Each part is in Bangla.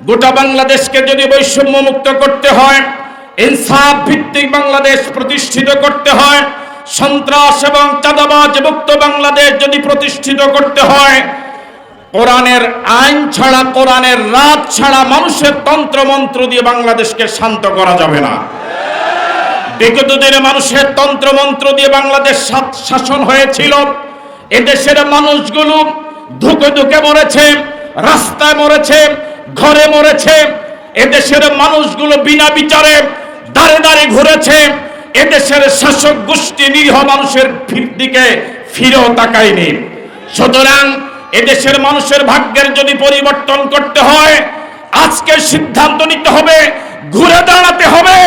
গোটা বাংলাদেশকে যদি বৈষম্য মুক্ত করতে হয়, ইনসাফ ভিত্তিক বাংলাদেশ প্রতিষ্ঠিত করতে হয়, সন্ত্রাস এবং চাঁদাবাজ মুক্ত বাংলাদেশ যদি প্রতিষ্ঠিত করতে হয়, কোরআনের আইন ছাড়া, কোরআনের রাত ছাড়া মানুষের তন্ত্র মন্ত্র দিয়ে বাংলাদেশকে শান্ত করা যাবে না। বিগত দিনে মানুষের তন্ত্র মন্ত্র দিয়ে বাংলাদেশ শাসন হয়েছিল। এদেশের মানুষগুলো ধুকে ধুকে মরেছে, রাস্তায় মরেছে ঘরে মরেছে, এদেশের মানুষগুলো বিনা বিচারে দাঁড়ে দাঁড়ে ঘুরেছে, এদেশের শাসক গোষ্ঠী নিরীহ মানুষের দিকে ফিরেও তাকায়নি। সুতরাং এদেশের মানুষের ভাগ্যের যদি পরিবর্তন করতে হয়, আজকে সিদ্ধান্ত নিতে হবে, ঘুরে দাঁড়াতে হবে।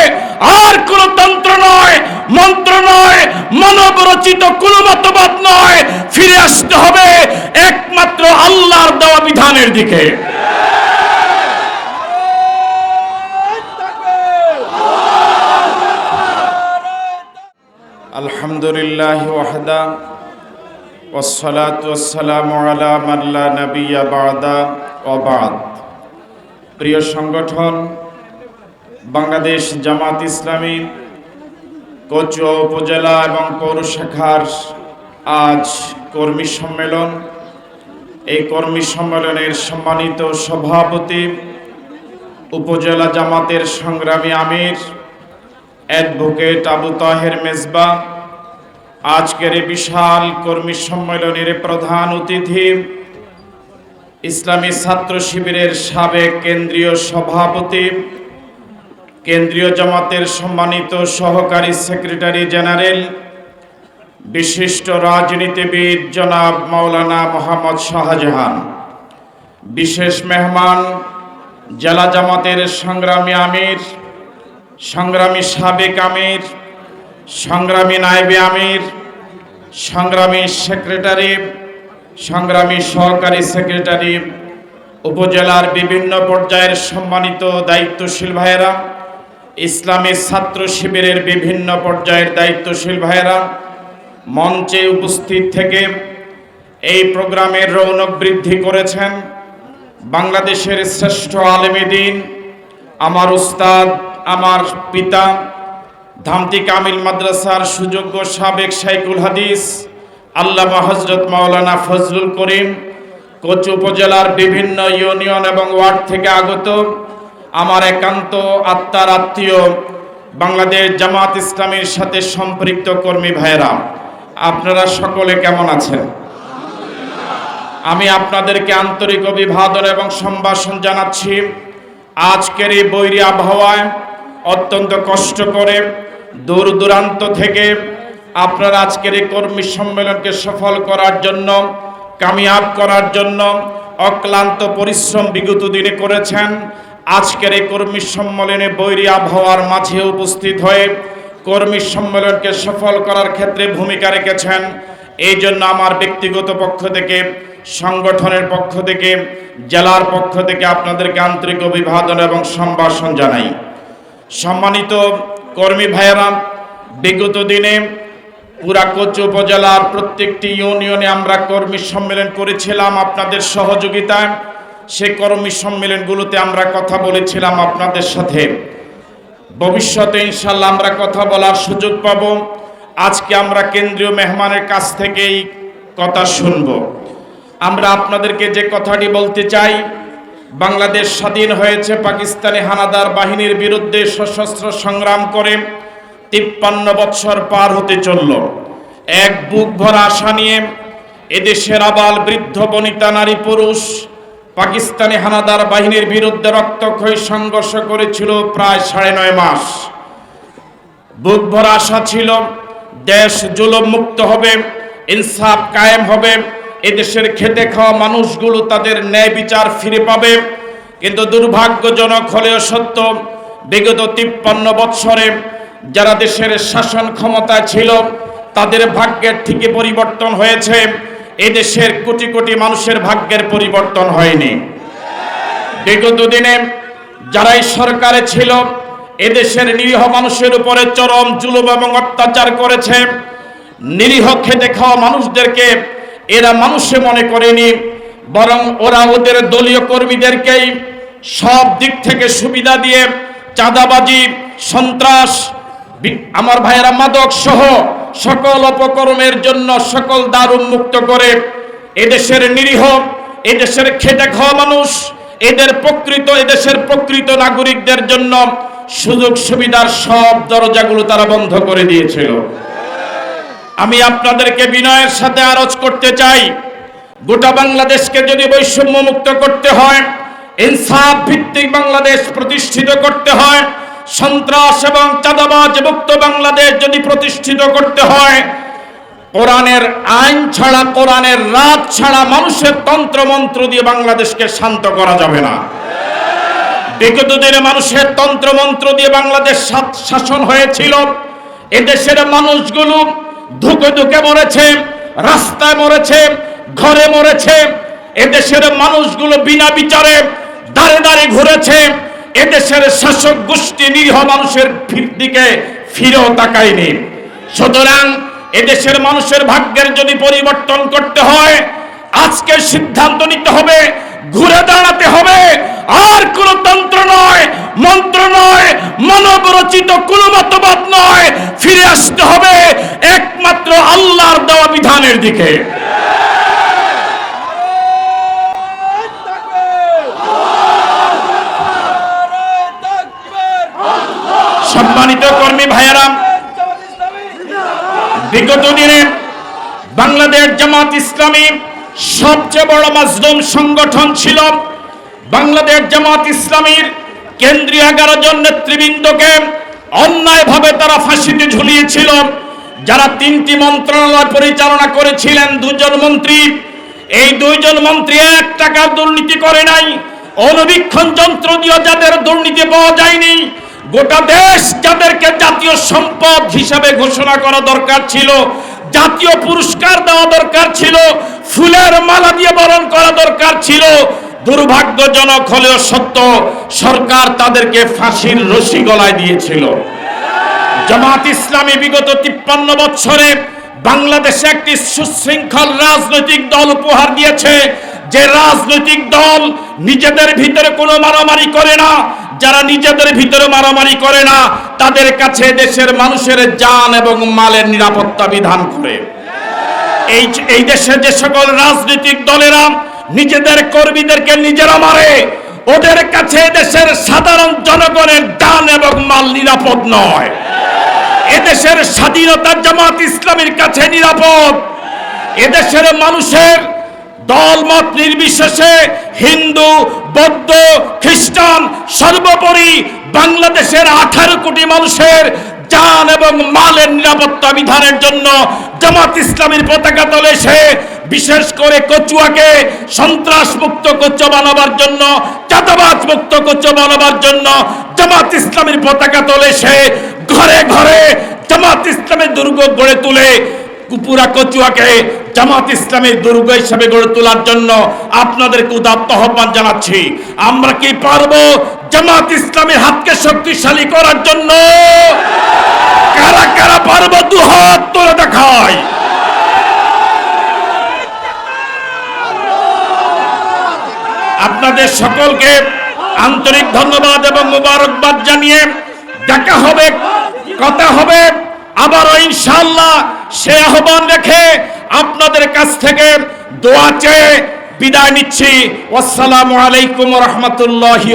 আর কোন তন্ত্র নয়, মন্ত্র নয় মানব রচিত কোন মতবাদ নয়, ফিরে আসতে হবে একমাত্র আল্লাহর দেওয়া বিধানের দিকে। আলহামদুলিল্লাহ ওয়াহদা ওসলাত ওসালাম আলা মাল্লা নবিয়া বাদা অবাদ প্রিয় সংগঠন, বাংলাদেশ জামাত ইসলামী, কচুয়া উপজেলা এবং পৌরশাখার আজ কর্মী সম্মেলন। এই কর্মী সম্মেলনের সম্মানিত সভাপতি উপজেলা জামাতের সংগ্রামী আমির অ্যাডভোকেট আবু তাহের মেজবা, আজকের এই বিশাল কর্মী সম্মেলনের প্রধান অতিথি, ইসলামী ছাত্র শিবিরের সাবেক কেন্দ্রীয় সভাপতি, কেন্দ্রীয় জামাতের সম্মানিত সহকারী সেক্রেটারি জেনারেল, বিশিষ্ট রাজনীতিবিদ জনাব মাওলানা মোহাম্মদ শাহজাহান, বিশেষ মেহমান, জেলা জামাতের সংগ্রামী আমির সংগ্রামী সাবেক আমির, সংগ্রামী নায়েবে আমির, সংগ্রামী সেক্রেটারি, সংগ্রামী সহকারী সেক্রেটারি, উপজেলার বিভিন্ন পর্যায়ের সম্মানিত দায়িত্বশীল ভাইয়েরা, ইসলামী ছাত্র শিবিরের বিভিন্ন পর্যায়ের দায়িত্বশীল ভাইয়েরা, মঞ্চে উপস্থিত থেকে এই প্রোগ্রামের রৌনক বৃদ্ধি করেছেন। বাংলাদেশের শ্রেষ্ঠ আলেমী দিন, আমার উস্তাদ আমার পিতা ধামতি কামিল মাদ্রাসার সুযোগ্য সাবেক সাইকুল হাদিস, আল্লামা হজরত মাওলানা ফজলুল করিম, কোচ উপজেলার বিভিন্ন ইউনিয়ন এবং ওয়ার্ড থেকে আগত আমার একান্ত আত্মার আত্মীয় বাংলাদেশ জামাত ইসলামীর সাথে সম্পৃক্ত কর্মী ভাইয়েরা, আপনারা সকলে কেমন আছেন? আমি আপনাদেরকে আন্তরিক অভিবাদন এবং সম্ভাষণ জানাচ্ছি। আজকের এই বৈরী আবহাওয়ায় অত্যন্ত কষ্ট করে দূর দূরান্ত থেকে আপনারা আজকের এই কর্মী সম্মেলনকে সফল করার জন্য, কামিয়াব করার জন্য অক্লান্ত পরিশ্রম বিগত দিনে করেছেন। আজকের এই কর্মী সম্মেলনে বৈরী আবহাওয়ার মাঝে উপস্থিত হয়ে কর্মী সম্মেলনকে সফল করার ক্ষেত্রে ভূমিকা রেখেছেন। এই জন্য আমার ব্যক্তিগত পক্ষ থেকে, সংগঠনের পক্ষ থেকে, জেলার পক্ষ থেকে আপনাদেরকে আন্তরিক অভিবাদন এবং সম্ভাষণ জানাই। সম্মানিত কর্মী ভাইয়েরা, বিগত দিনে পুরা কোচ উপজেলার প্রত্যেকটি ইউনিয়নে আমরা কর্মী সম্মেলন করেছিলাম আপনাদের সহযোগিতায়। সেই কর্মী সম্মেলনগুলোতে আমরা কথা বলেছিলাম আপনাদের সাথে। ভবিষ্যতে ইনশাল্লাহ আমরা কথা বলার সুযোগ পাব। আজকে আমরা কেন্দ্রীয় মেহমানের কাছ থেকেই কথা শুনব। আমরা আপনাদেরকে যে কথাটি বলতে চাই বাংলাদেশ স্বাধীন হয়েছে, পাকিস্তানি হানাদার বাহিনীর বিরুদ্ধে সশস্ত্র সংগ্রাম করে তিপ্পান্ন বৎসর পার হতে চলল। এক বুক ভরা আশা নিয়ে এদেশের আবাল বৃদ্ধ বনিতা নারী পুরুষ পাকিস্তানি হানাদার বাহিনীর বিরুদ্ধে রক্তক্ষয়ী সংঘর্ষ করেছিল প্রায় সাড়ে নয় মাস। বুক ভরা আশা ছিল, দেশ জুলুম মুক্ত হবে, ইনসাফ কায়েম হবে এদেশের খেটে খাওয়া মানুষগুলো তাদের ন্যায় বিচার ফিরে পাবে। কিন্তু দুর্ভাগ্যজনক হলেও সত্য, বিগত তিপ্পান্ন বৎসরে যারা দেশের শাসন ক্ষমতায় ছিল, তাদের ভাগ্যের ঠিকই পরিবর্তন হয়েছে। এদেশের কোটি কোটি মানুষের ভাগ্যের পরিবর্তন হয়নি। বিগত দিনে যারাই সরকারে ছিল, এদেশের নিরীহ মানুষের উপরে চরম জুলুম এবং অত্যাচার করেছে। নিরীহ খেতে খাওয়া মানুষদেরকে এরা মানুষে মনে করেনি, বরং ওরা ওদের দলীয় কর্মীদেরকেই সব দিক থেকে সুবিধা দিয়ে চাঁদাবাজি, সন্ত্রাস আমার ভাইয়েরা মাদক সহ সকল অপকর্মের জন্য সকল দ্বার উন্মুক্ত করে এদেশের নিরীহ, এদেশের খেটে খাওয়া মানুষ, এদের প্রকৃত, এদেশের প্রকৃত নাগরিকদের জন্য সুযোগ সুবিধার সব দরজাগুলো তারা বন্ধ করে দিয়েছিল। আমি আপনাদেরকে বিনয়ের সাথে আরজ করতে চাই। গোটা বাংলাদেশকে যদি বৈষম্য মুক্ত করতে হয়, ইনসাফ ভিত্তিক বাংলাদেশ প্রতিষ্ঠিত করতে হয়, সন্ত্রাস এবং চাঁদাবাজ মুক্ত বাংলাদেশ যদি প্রতিষ্ঠিত করতে হয়, কোরআনের আইন ছাড়া, কোরআনের রাত ছাড়া মানুষের তন্ত্র মন্ত্র দিয়ে বাংলাদেশকে শান্ত করা যাবে না। বিগত দিনে মানুষের তন্ত্র মন্ত্র দিয়ে বাংলাদেশ শাসন হয়েছিল। এদেশের মানুষগুলো ধুকে ধুকে মরেছে, রাস্তায় মরেছে, ঘরে মরেছে। এদেশের মানুষগুলো বিনা বিচারে দাঁড়ে দাঁড়ে ঘুরেছে। এদেশের শাসক গোষ্ঠী নিরীহ মানুষের দিকে ফিরেও তাকায়নি। সুতরাং এদেশের মানুষের ভাগ্যের যদি পরিবর্তন করতে হয়, আজকে সিদ্ধান্ত নিতে হবে ঘুরে দাঁড়াতে হবে আর কোন তন্ত্র নয় মন্ত্র নয় মানব রচিত কোন মতবাদ নয়। ফিরে আসতে হবে একমাত্র আল্লাহর দেওয়া বিধানের দিকে। সম্মানিত কর্মী ভাইয়ারাম, বিগত দিনে বাংলাদেশ জামাত ইসলামী সবচেয়ে বড় মাজলুম সংগঠন ছিল বাংলাদেশ জামাত ইসলামীর কেন্দ্রীয় এগারো জন নেতৃবৃন্দকে অন্যায়ভাবে তারা ফাঁসিতে ঝুলিয়েছিল। যারা তিনটি মন্ত্রণালয় পরিচালনা করেছিলেন, দুজন মন্ত্রী। এই দুইজন মন্ত্রী এক টাকার দুর্নীতি করে নাই। অনুবীক্ষণ যন্ত্র দিয়ে যাদের দুর্নীতি পাওয়া যায়নি, গোটা দেশ যাদেরকে জাতীয় সম্পদ হিসাবে ঘোষণা করা দরকার ছিল, জাতীয় পুরস্কার দেওয়া দরকার ছিল, ফুলের মালা দিয়ে বরণ করা দরকার ছিল দুর্ভাগ্যজনক হলেও সত্য, সরকার তাদেরকে ফাঁসির রশি গলায় দিয়েছিল। জামাত ইসলামী বিগত তিপ্পান্ন বছরে বাংলাদেশে একটি সুশৃঙ্খল রাজনৈতিক দল উপহার দিয়েছে। যে রাজনৈতিক দল নিজেদের ভিতরে কোনো মারামারি করে না, যারা নিজেদের ভিতরে মারামারি করে না, তাদের কাছে দেশের মানুষের জান এবং মালের নিরাপত্তা বিধান করে। এই এই দেশে যে সকল রাজনৈতিক দলেরা নিজেদের কর্মীদেরকে নিজেরা মারে। ওদের কাছে দেশের সাধারণ জনগণের দান এবং মাল নিরাপদ নয়। এদেশের স্বাধীনতা জামাত ইসলামের কাছে নিরাপদ। এদেশের মানুষের দলমত নির্বিশেষে হিন্দু, বৌদ্ধ, খ্রিস্টান, সর্বোপরি বাংলাদেশের আঠারো কোটি মানুষের জান এবং মালের নিরাপত্তা বিধানের জন্য জামাত ইসলামের পতাকা তলে সে বিশেষ করে কচুয়াকে সন্ত্রাস মুক্ত কচ্চ বানাবার জন্য চাঁদাবাজ মুক্ত কচ্চ বানাবার জন্য জামাত ইসলামের পতাকা তোলে সে ঘরে ঘরে জামাত ইসলামের দুর্গ গড়ে তুলে। কুপুরা কচুয়াকে জামাত ইসলামের দুর্গ হিসাবে গড়ে তোলার জন্য আপনাদেরকে উদাত্ত আহ্বান জানাচ্ছি। আমরা কি পারব জামাত ইসলামের হাতকে শক্তিশালী করার জন্য? কারা কারা পারব দু হাত তুলে দেখায়? আপনাদের সকলকে আন্তরিক ধন্যবাদ এবং মুবারকবাদ জানিয়ে দেখা হবে, কথা হবে। আবার ইনশাল্লাহ সে আহ্বান রেখে আপনাদের কাছ থেকে দোয়া চেয়ে বিদায় নিচ্ছি। আসসালামু আলাইকুম রহমতুল্লাহি